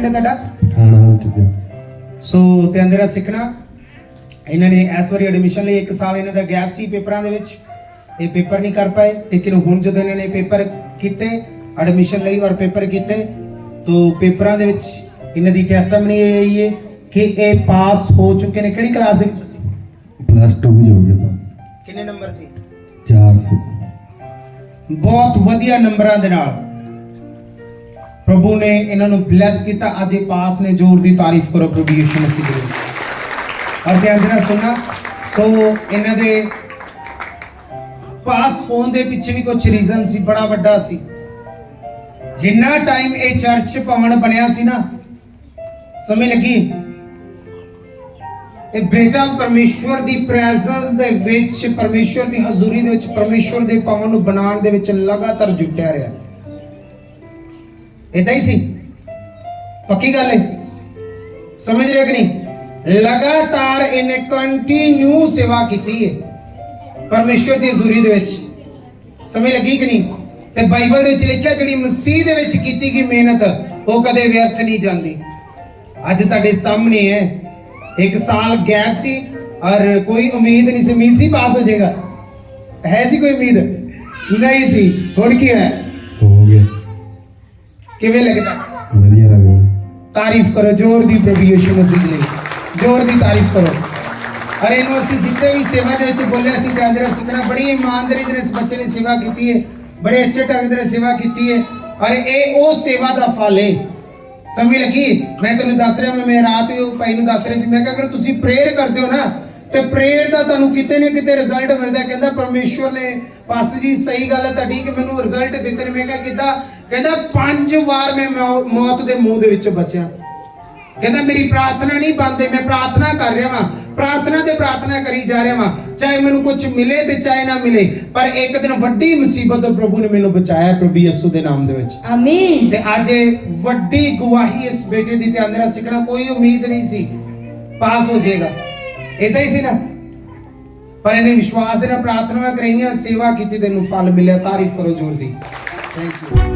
ਪਿੰਡ ਹੈ ਤੁਹਾਡਾ ਠਾਣਾ ਹੋ। ਚੁੱਕਿਆ ਸੋ ਤੇ ਅੰਦਰਾ ਸਿੱਖਣਾ। ਇਹਨਾਂ ਨੇ ਇਸ ਵਾਰੀ ਐਡਮਿਸ਼ਨ ਲਈ 1 ਸਾਲ ਇਹਨਾਂ ਦਾ ਗੈਪ ਸੀ ਪੇਪਰਾਂ ਦੇ ਵਿੱਚ। ਇਹ ਪੇਪਰ ਨਹੀਂ ਕਰ ਪਾਏ ਲੇਕਿਨ ਹੁਣ ਜਦੋਂ ਇਹਨਾਂ ਨੇ ਪੇਪਰ ਕੀਤੇ ਐਡਮਿਸ਼ਨ ਲਈ ਔਰ ਪੇਪਰ ਕੀਤੇ ਤੋਂ ਪੇਪਰਾਂ ਦੇ ਵਿੱਚ ਇਹਨਾਂ ਦੀ ਟੈਸਟਮਨੀ ਇਹ ਆਈ ਹੈ ਕਿ ਇਹ ਪਾਸ ਹੋ ਚੁੱਕੇ ਨੇ। ਕਿਹੜੀ ਕਲਾਸ ਦੇ ਵਿੱਚ? ਸੀ ਪਲੱਸ 2 ਵਿੱਚ ਹੋ ਗਿਆ ਕਿੰਨੇ ਨੰਬਰ ਸੀ? 400 ਬਹੁਤ ਵਧੀਆ ਨੰਬਰਾਂ ਦੇ ਨਾਲ। ਪ੍ਰਭੂ ਨੇ ਇਹਨਾਂ ਨੂੰ ਬਲੈਸ ਕੀਤਾ। ਅੱਜ ਇਹ ਪਾਸ ਨੇ, ਜ਼ੋਰ ਦੀ ਤਾਰੀਫ ਕਰੋ ਪ੍ਰਭੂ ਯਿਸੂ ਮਸੀਹ ਦੀ। ਔਰ ਧਿਆਨ ਨਾਲ ਸੁਣਨਾ। ਸੋ ਇਹਨਾਂ ਦੇ ਪਾਸ ਹੋਣ ਦੇ ਪਿੱਛੇ ਵੀ ਕੁਝ ਰੀਜ਼ਨ ਸੀ, ਬੜਾ ਵੱਡਾ ਸੀ। ਜਿੰਨਾ ਟਾਈਮ ਇਹ ਚਰਚ ਭਵਨ ਬਣਿਆ ਸੀ ਨਾ ਸਮੇਂ ਲੱਗੀ? ਇਹ ਬੇਟਾ ਪਰਮੇਸ਼ਵਰ ਦੀ ਪ੍ਰੈਜ਼ੈਂਸ ਦੇ ਵਿੱਚ, ਪਰਮੇਸ਼ਵਰ ਦੀ ਹਜ਼ੂਰੀ ਦੇ ਵਿੱਚ, ਪਰਮੇਸ਼ਵਰ ਦੇ ਭਵਨ ਨੂੰ ਬਣਾਉਣ ਦੇ ਵਿੱਚ ਲਗਾਤਾਰ ਜੁਟਿਆ ਰਿਹਾ। ਇਦਾਂ ਹੀ ਸੀ। ਪੱਕੀ ਗੱਲ ਹੈ ਸਮਝ ਰਹੇ ਕਿ ਨਹੀਂ? ਲਗਾਤਾਰ ਇਹਨੇ ਕੰਟੀਨਿਊ ਸੇਵਾ ਕੀਤੀ ਹੈ ਪਰਮੇਸ਼ਵਰ ਦੀ ਹਜ਼ੂਰੀ ਦੇ ਵਿੱਚ। ਸਮਝ ਲੱਗੀ ਕਿ ਨਹੀਂ? ਤੇ ਬਾਈਬਲ ਦੇ ਵਿੱਚ ਲਿਖਿਆ ਜਿਹੜੀ ਮਸੀਹ ਦੇ ਵਿੱਚ ਕੀਤੀ ਗਈ ਮਿਹਨਤ, ਉਹ ਕਦੇ ਵਿਅਰਥ ਨਹੀਂ ਜਾਂਦੀ। ਅੱਜ ਤੁਹਾਡੇ ਸਾਹਮਣੇ ਹੈ। ਇੱਕ ਸਾਲ ਗੈਪ ਸੀ, ਔਰ ਕੋਈ ਉਮੀਦ ਨਹੀਂ ਸੀ। ਉਮੀਦ ਸੀ ਪਾਸ ਹੋ ਜਾਏਗਾ। ਹੈ ਸੀ ਕੋਈ ਉਮੀਦ? ਨਹੀਂ ਸੀ। ਹੁਣ ਕੀ ਹੈ? ਹੋ ਗਿਆ। ਕਿਵੇਂ ਲੱਗਦਾ? ਵਧੀਆ ਲੱਗਦਾ ਤਾਰੀਫ ਕਰੋ ਜ਼ੋਰ ਦੀ ਪ੍ਰਭੂ ਯਿਸੂ ਮਸੀਹ ਲਈ। ਜ਼ੋਰ ਦੀ ਤਾਰੀਫ ਕਰੋ। ਅਰੇ ਇਹਨੂੰ ਅਸੀਂ ਜਿੱਤੇ ਵੀ ਸੇਵਾ ਦੇ ਵਿੱਚ ਬੋਲਿਆ ਸੀ ਤੇ ਅੰਦਰ ਸਿੱਖਣਾ ਬੜੀ ਇਮਾਨਦਾਰੀ ਦੇ ਇਸ ਬੱਚੇ ਨੇ ਸੇਵਾ ਕੀਤੀ ਹੈ ਬੜੇ ਅੱਛੇ ਢੰਗ ਦੇ ਨਾਲ ਸੇਵਾ ਕੀਤੀ ਹੈ। ਅਰੇ ਇਹ ਉਹ ਸੇਵਾ ਦਾ ਫਲ ਹੈ। ਸਮਝ ਲੱਗੀ? ਮੈਂ ਤੁਹਾਨੂੰ ਦੱਸ ਰਿਹਾ ਮੈਂ ਰਾਤ ਉਹ ਭਾਈ ਨੂੰ ਦੱਸ ਰਿਹਾ ਸੀ ਮੈਂ ਕਿਹਾ ਅਗਰ ਤੁਸੀਂ ਪ੍ਰੇਅਰ ਕਰਦੇ ਹੋ ਨਾ ਤੇ ਪ੍ਰੇਅਰ ਦਾ ਤੁਹਾਨੂੰ ਕਿਤੇ ਨਾ ਕਿਤੇ ਰਿਜ਼ਲਟ ਮਿਲਦਾ। ਕਹਿੰਦਾ ਪਰਮੇਸ਼ਵਰ ਨੇ ਪਾਸਟਰ ਜੀ ਸਹੀ ਗੱਲ ਹੈ ਤੁਹਾਡੀ ਕਿ ਮੈਨੂੰ ਰਿਜ਼ਲਟ ਦਿੱਤੇ ਨੇ। ਮੈਂ ਕਿਹਾ ਕਿੱਦਾਂ? ਕਹਿੰਦਾ ਪੰਜ ਵਾਰ ਮੈਂ ਮੌਤ ਦੇ ਮੂੰਹ ਦੇ ਵਿੱਚੋਂ ਬਚਿਆ। ਕਹਿੰਦਾ ਮੇਰੀ ਪ੍ਰਾਰਥਨਾ ਨਹੀਂ ਬੰਦੇ ਮੈਂ ਪ੍ਰਾਰਥਨਾ ਕਰ ਰਿਹਾ ਵਾਂ। ਪ੍ਰਾਰਥਨਾ ਤੇ ਪ੍ਰਾਰਥਨਾ ਕਰੀ ਜਾ ਰਿਹਾ ਵਾਂ। ਚਾਹੇ ਮੈਨੂੰ ਕੁਝ ਮਿਲੇ ਤੇ ਚਾਹੇ ਨਾ ਮਿਲੇ ਪਰ ਇੱਕ ਦਿਨ ਵੱਡੀ ਮੁਸੀਬਤ ਤੋਂ ਪ੍ਰਭੂ ਨੇ ਮੈਨੂੰ ਬਚਾਇਆ ਪ੍ਰਭੂ ਯਿਸੂ ਦੇ ਨਾਮ ਦੇ ਵਿੱਚ। ਆਮੀਨ ਤੇ ਅੱਜ ਵੱਡੀ ਗਵਾਹੀ ਇਸ ਬੇਟੇ ਦੀ ਤੇ ਅੰਦਰ ਸਿੱਖਣਾ ਕੋਈ ਉਮੀਦ ਨਹੀਂ ਸੀ। ਪਾਸ ਹੋ ਜਾਏਗਾ। ਇਦਾਂ ਹੀ ਸੀ ਨਾ? ਪਰ ਇਹਨੇ ਵਿਸ਼ਵਾਸ ਦੇ ਨਾਲ ਪ੍ਰਾਰਥਨਾ ਕਰਾਈਆਂ ਸੇਵਾ ਕੀਤੀ ਤੈਨੂੰ ਫਲ ਮਿਲਿਆ। ਤਾਰੀਫ ਕਰੋ ਜੋਰ ਦੀ। Thank you